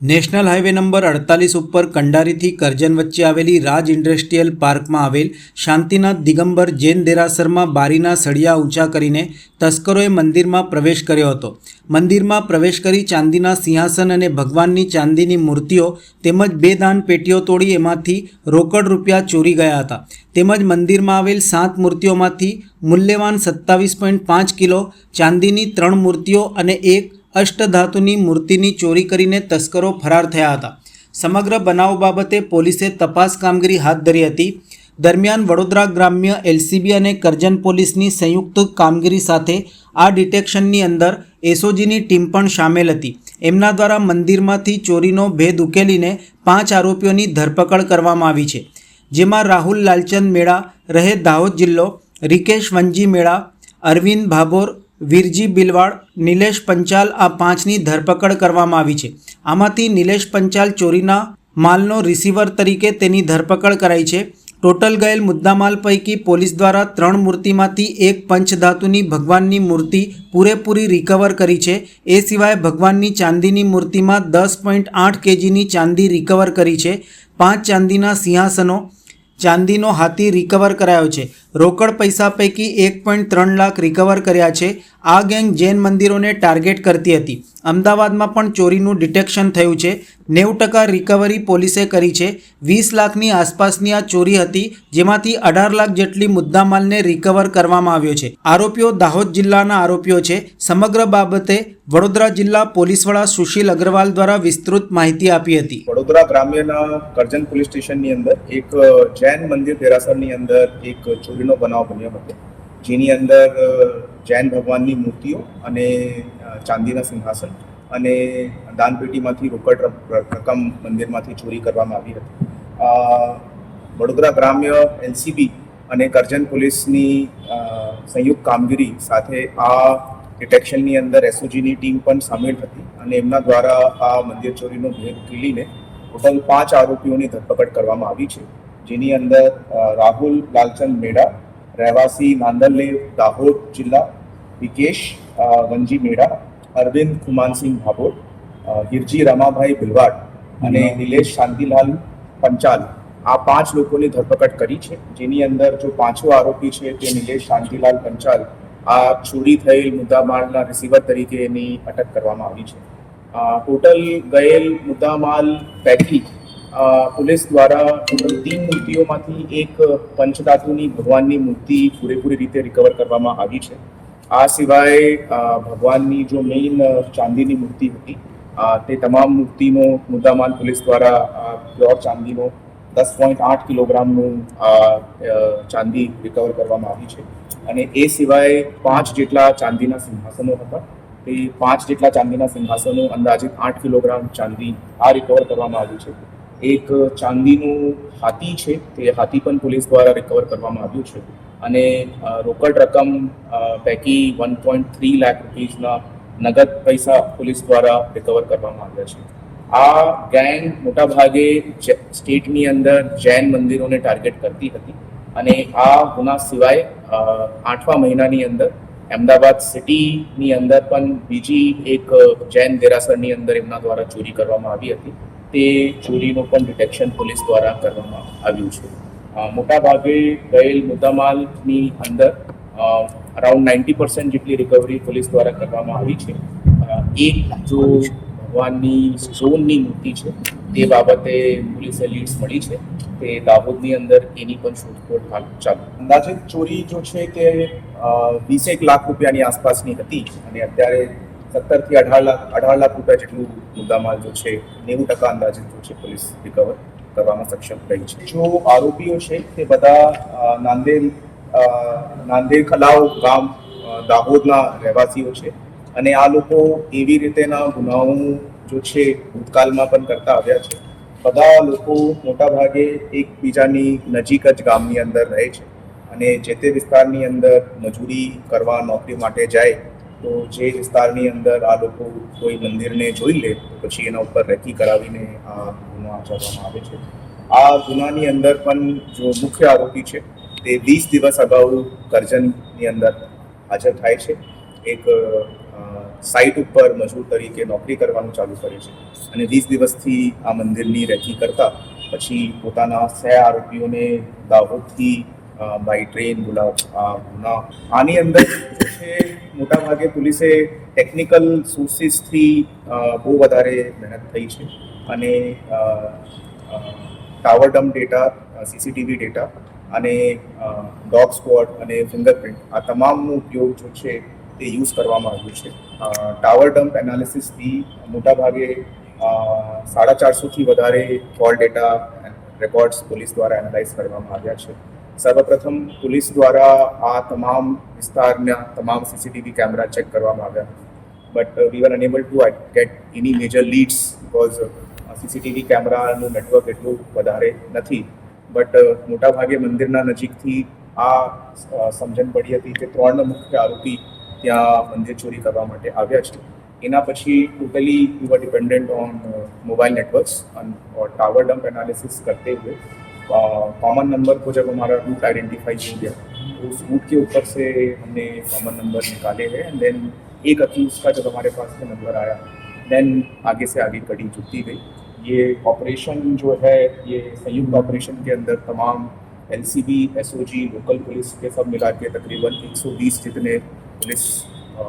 National highway number અડતાલીસ ઉપર કંડારીથી કરજન વચ્ચે આવેલી રાજ ઇન્ડસ્ટ્રીયલ પાર્કમાં આવેલ શાંતિનાથ દિગંબર જૈન દેરાસરમાં બારીના સળિયા ઊંચા કરીને તસ્કરોએ મંદિરમાં પ્રવેશ કર્યો હતો. મંદિરમાં પ્રવેશ કરી ચાંદીના સિંહાસન અને ભગવાનની ચાંદીની મૂર્તિઓ તેમજ બે દાન પેટીઓ તોડી એમાંથી રોકડ રૂપિયા ચોરી ગયા હતા. તેમજ મંદિરમાં આવેલ સાત મૂર્તિઓમાંથી મૂલ્યવાન સત્તાવીસ પોઈન્ટ પાંચ કિલો ચાંદીની ત્રણ મૂર્તિઓ અને એક અષ્ટધાતુની મૂર્તિની ચોરી કરીને તસ્કરો ફરાર થયા હતા. સમગ્ર બનાવ બાબતે પોલીસે તપાસ કામગીરી હાથ ધરી હતી. દરમિયાન વડોદરા ગ્રામ્ય એલસીબી અને કરજન પોલીસની સંયુક્ત કામગીરી સાથે આ ડિટેક્શનની અંદર એસઓજીની ટીમ પણ સામેલ હતી. એમના દ્વારા મંદિરમાંથી ચોરીનો ભેદ ઉકેલીને પાંચ આરોપીઓની ધરપકડ કરવામાં આવી છે. જેમાં રાહુલ લાલચંદ મેળા, રહે દાહોદ જિલ્લો, રિકેશ વંજી મેળા, અરવિંદ ભાભોર વીરજી બિલવાડ, નિલેશ પંચાલ આ પાંચની ધરપકડ કરવામાં આવી છે. આમાંથી નિલેશ પંચાલ ચોરીના માલનો રિસીવર તરીકે તેની ધરપકડ કરાઈ છે. ટોટલ ગયેલ મુદ્દામાલ પૈકી પોલીસ દ્વારા ત્રણ મૂર્તિમાંથી એક પંચધાતુની ભગવાનની મૂર્તિ પૂરેપૂરી રિકવર કરી છે. એ સિવાય ભગવાનની ચાંદીની મૂર્તિમાં દસ પોઈન્ટ આઠ કેજીની ચાંદી રિકવર કરી છે. પાંચ ચાંદીના સિંહાસનો ચાંદીનો હાથી રિકવર કરાયો છે. રોકડ પૈસા પૈકી એક પોઈન્ટ ત્રણ લાખ રિકવર કર્યા છે. આ ગેંગ જૈન મંદિરોને ટાર્ગેટ કરતી હતી. અમદાવાદમાં પણ ચોરીનું ડિટેક્શન થયું છે. નેવું ટકા રિકવરી પોલીસે કરી છે. વીસ લાખની આસપાસની આ ચોરી હતી, જેમાંથી અઢાર લાખ જેટલી મુદ્દામાલને રિકવર કરવામાં આવ્યો છે. આરોપીઓ દાહોદ જિલ્લાના આરોપીઓ છે. સમગ્ર બાબતે વડોદરા જિલ્લા પોલીસ વડા સુશીલ અગ્રવાલ દ્વારા વિસ્તૃત માહિતી આપી હતી. વડોદરા ગ્રામ્યના કરજણ પોલીસ સ્ટેશનની અંદર એક જૈન મંદિર, દેરાસરની અંદર એક ચોરીનો બનાવ બન્યો હતો. જેની અંદર જૈન ભગવાનની મૂર્તિઓ અને ચાંદીના સિંહાસન અને દાનપેટીમાંથી રોકડ રકમ મંદિરમાંથી ચોરી કરવામાં આવી હતી. વડોદરા ગ્રામ્ય એલસીબી અને કરજણ પોલીસની સંયુક્ત કામગીરી સાથે આ ડિટેક્શનની અંદર એસઓજીની ટીમ પણ સામેલ હતી અને એમના દ્વારા આ મંદિર ચોરીનો ભેદ ઉકેલીને ટોટલ પાંચ આરોપીઓની ધરપકડ કરવામાં આવી છે. જેની અંદર રાહુલ લાલચંદ મેડા રહેવાસી નાંદલલેવ દાહોદ જિલ્લા વિકેશ વંજી મેડા અરવિંદ કુમાનસિંહ ભાભોર હિરજી રમાભાઈ બિલવાડ અને નિલેશ શાંતિલાલ પંચાલ. આ પાંચ લોકોની ધરપકડ કરી છે. જેની અંદર જો પાંચો આરોપી છે તે નિલેશ શાંતિલાલ પંચાલ આ ચોરી થયેલ મુદ્દામાલના રિસીવર તરીકે એની અટક કરવામાં આવી છે. ટોટલ ગયેલ મુદ્દામાલ પૈકી પોલીસ દ્વારા તીન મૂર્તિઓમાંથી એક પંચધાતુની ભગવાનની મૂર્તિ પૂરેપૂરી રીતે રિકવર કરવામાં આવી છે. આ સિવાય ભગવાનની જો મેઇન ચાંદીની મૂર્તિ હતી તે તમામ મૂર્તિનો મુદ્દામાલ પોલીસ દ્વારા પ્યોર ચાંદીનો દસ પોઈન્ટ આઠ કિલોગ્રામનું ચાંદી રિકવર કરવામાં આવી છે. અને એ સિવાય પાંચ જેટલા ચાંદીના સિંહાસનો હતા. તે પાંચ જેટલા ચાંદીના સિંહાસનો અંદાજિત આઠ કિલોગ્રામ ચાંદી આ રિકવર કરવામાં આવ્યું છે. એક ચાંદીનું હાથી છે. તે હાથી પણ પોલીસ દ્વારા રિકવર કરવામાં આવ્યું છે. અને રોકડ રકમ પૈકી વન પોઈન્ટ થ્રી લાખ રૂપીઝના નગદ પૈસા પોલીસ દ્વારા રિકવર કરવામાં આવ્યા છે. આ ગેંગ મોટાભાગે સ્ટેટની અંદર જૈન મંદિરોને ટાર્ગેટ કરતી હતી. અને આ ગુના સિવાય આઠમા મહિનાની અંદર અમદાવાદ સિટીની અંદર પણ બીજી એક જૈન દેરાસરની અંદર એમના દ્વારા ચોરી કરવામાં આવી હતી. તે ચોરીનું પણ ડિટેક્શન પોલીસ દ્વારા કરવામાં આવ્યું છે. મોટાભાગે ગયેલ મુદ્દામાલની અંદર અરાઉન્ડ નાઇન્ટી પર્સન્ટ જેટલી રિકવરી પોલીસ દ્વારા કરવામાં આવી છે. એક જો ભગવાનની ઝોનની મૂર્તિ છે, તે બાબતે પોલીસે લીડ્સ મળી છે. તે દાહોદની અંદર એની પણ શોધખોળ હાલ ચાલુ. અંદાજે ચોરી જો છે તે વીસેક લાખ રૂપિયાની આસપાસની હતી અને અત્યારે સત્તરથી અઢાર લાખ અઢાર લાખ રૂપિયા જેટલું મુદ્દામાલ જો છે, નેવું ટકા અંદાજે જો છે પોલીસ રિકવર કરવામાં સક્ષમ રહી છે. જો આરોપીઓ છે તે બધા નાંદેડ નાંદેડ ખલાવ ગામ દાહોદના રહેવાસીઓ છે અને આ લોકો એવી રીતેના ગુનાઓ જો છે ભૂતકાળમાં પણ કરતા આવ્યા છે. બધા લોકો મોટાભાગે એકબીજાની નજીક જ ગામની અંદર રહે છે અને જે તે વિસ્તારની અંદર મજૂરી કરવા, નોકરી માટે જાય તો જે વિસ્તારની અંદર આ લોકો કોઈ મંદિરને જોઈ લે પછી એના ઉપર રેકી કરાવીને આ ગુનો આચરવામાં આવે છે. આ ગુનાની અંદર પણ જો મુખ્ય આરોપી છે, તે વીસ દિવસ અગાઉ કરજણની અંદર હાજર થાય છે. એક સાઇટ ઉપર મજૂર તરીકે નોકરી કરવાનું ચાલુ કરે છે. અને વીસ દિવસથી આ મંદિરની રેકી કરતા પછી પોતાના સહ આરોપીઓને દાહોદથી બાય ટ્રેન ગુના આની અંદર છે મોટાભાગે પોલીસે ટેકનિકલ સોર્સિસથી બહુ વધારે મહેનત થઈ છે. અને tower dump data CCTV data અને ડોગ સ્કોડ અને ફિંગરપ્રિન્ટ આ તમામનો ઉપયોગ જો છે તે યુઝ કરવામાં આવ્યું છે. ટાવર ડમ્પ એનાલિસિસથી મોટાભાગે સાડા ચારસોથી વધારે કોલ ડેટા રેકોર્ડ્સ પોલીસ દ્વારા એનાલાઇઝ કરવામાં આવ્યા છે. સર્વપ્રથમ પોલીસ દ્વારા આ તમામ વિસ્તારના તમામ સીસીટીવી કેમેરા ચેક કરવામાં આવ્યા. But we were unable to get any major leads because CCTV કેમેરાનું નેટવર્ક એટલું વધારે નથી. બટ uh, મોટાભાગે મંદિરના નજીકથી આ સમજણ પડી હતી કે ત્રણ મુખ્ય આરોપી ત્યાં મંદિર ચોરી કરવા માટે આવ્યા છે. એના પછી totally you are dependent on mobile networks on tower dump analysis કરતે હોય कॉमन नंबर को जब हमारा रूट आइडेंटिफाई हो गया तो उस रूट के ऊपर से हमने कॉमन नंबर निकाले हैं एंड देन एक अक्यूज का जब हमारे पास में नंबर आया देन आगे से आगे कड़ी जुड़ती गई ये ऑपरेशन जो है ये संयुक्त ऑपरेशन के अंदर तमाम एल एसओजी लोकल पुलिस के सब मिला के तकरीबन 120 जितने पुलिस અ,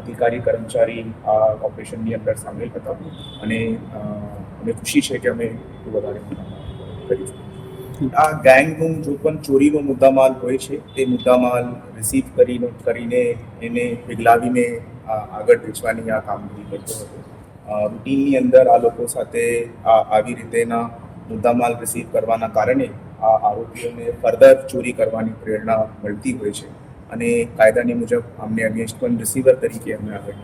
અધિકારી કર્મચારી આ ઓપરેશનની અંદર સામેલ હતા અને અ, અમને ખુશી છે કે અમે એટલું વધારે કરીશું આ ગેંગનું જો પણ ચોરીનો મુદ્દામાલ હોય છે, તે મુદ્દામાલ રિસીવ કરીને કરીને એને પીગલાવીને આગળ વેચવાની આ કામગીરી કરતો હતો. રૂટીનની અંદર આ લોકો સાથે આવી રીતેના મુદ્દામાલ રિસીવ કરવાના કારણે આ આરોપીઓને ફર્ધર ચોરી કરવાની પ્રેરણા મળતી હોય છે. અને કાયદાની મુજબ અમને અગેન્સ્ટ પણ રિસીવર તરીકે અમે આગળ